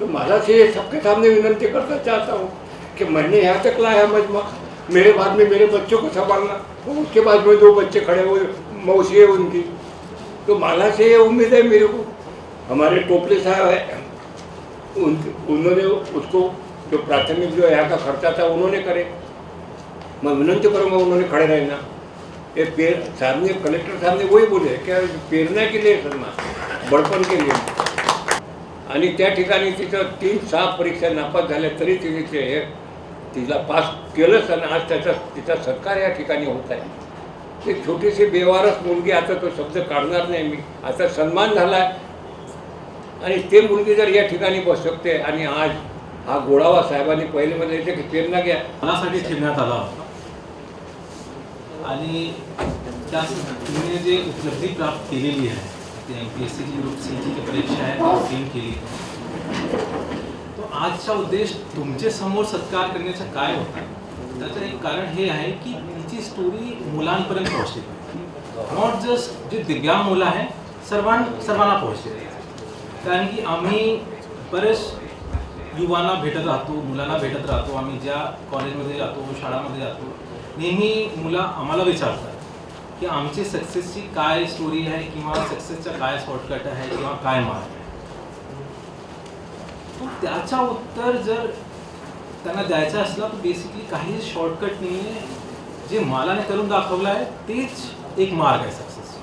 तो माला से ये सबके सामने विनंती करना चाहता हूँ कि मैंने यहाँ तक लाया मजमा। मेरे बाद में मेरे बच्चों को संभालना। तो उसके बाद में दो बच्चे खड़े हुए मौसी है उनकी। तो माला से ये उम्मीद है मेरे को। हमारे टोपले साहब है। उन उन्होंने उसको जो प्राथमिक जो यहाँ का खर्चा था उन्होंने करे। मैं विनंती करूँगा उन्होंने खड़े रहना। ये पेर सामने कलेक्टर साहब ने वही बोले क्या पेरण्या के लिए सन्मान बड़पन के लिए? आणि त्या ठिकाणी तिचं तीन सहा परीक्षा नापास झाल्या तरी तिने ते हे तिला पास केलंच आणि आज त्याचा तिचा सत्कार या ठिकाणी होत आहे. ते छोटीशी बेवारस मुलगी आता तो शब्द काढणार नाही मी. आता सन्मान झाला आहे आणि ते मुलगी जर या ठिकाणी बसू शकते आणि आज हा गोडावा साहेबांनी पहिले म्हणजे की प्रेरणा घ्या. मनासाठी ठेवण्यात आला होता? आणि त्या तुम्ही जे उपलब्धी प्राप्त केलेली आहे पी एस सीची ग्रुप सीची जी परीक्षा आहे केली तो आजचा उद्देश तुमचे समोर सत्कार करण्याचा काय होता त्याचं एक कारण हे आहे की तिची स्टोरी मुलांपर्यंत पोहोचली नॉट जस्ट जे दिव्यांग मुलं आहे सर्वां सर्वांना पोहोचले कारण की आम्ही बरेच युवांना भेटत राहतो मुलांना भेटत राहतो आम्ही ज्या कॉलेजमध्ये जातो शाळामध्ये जातो नेहमी मुलं आम्हाला विचारतात। की आमची सक्सेसची काय स्टोरी आहे किंवा सक्सेसचा काय शॉर्टकट आहे किंवा काय मार्ग आहे? तो त्याचा उत्तर जर त्यांना द्यायचा असला तर बेसिकली काही शॉर्टकट नाही आहे जे मालाने करून दाखवलं आहे तेच एक मार्ग आहे सक्सेस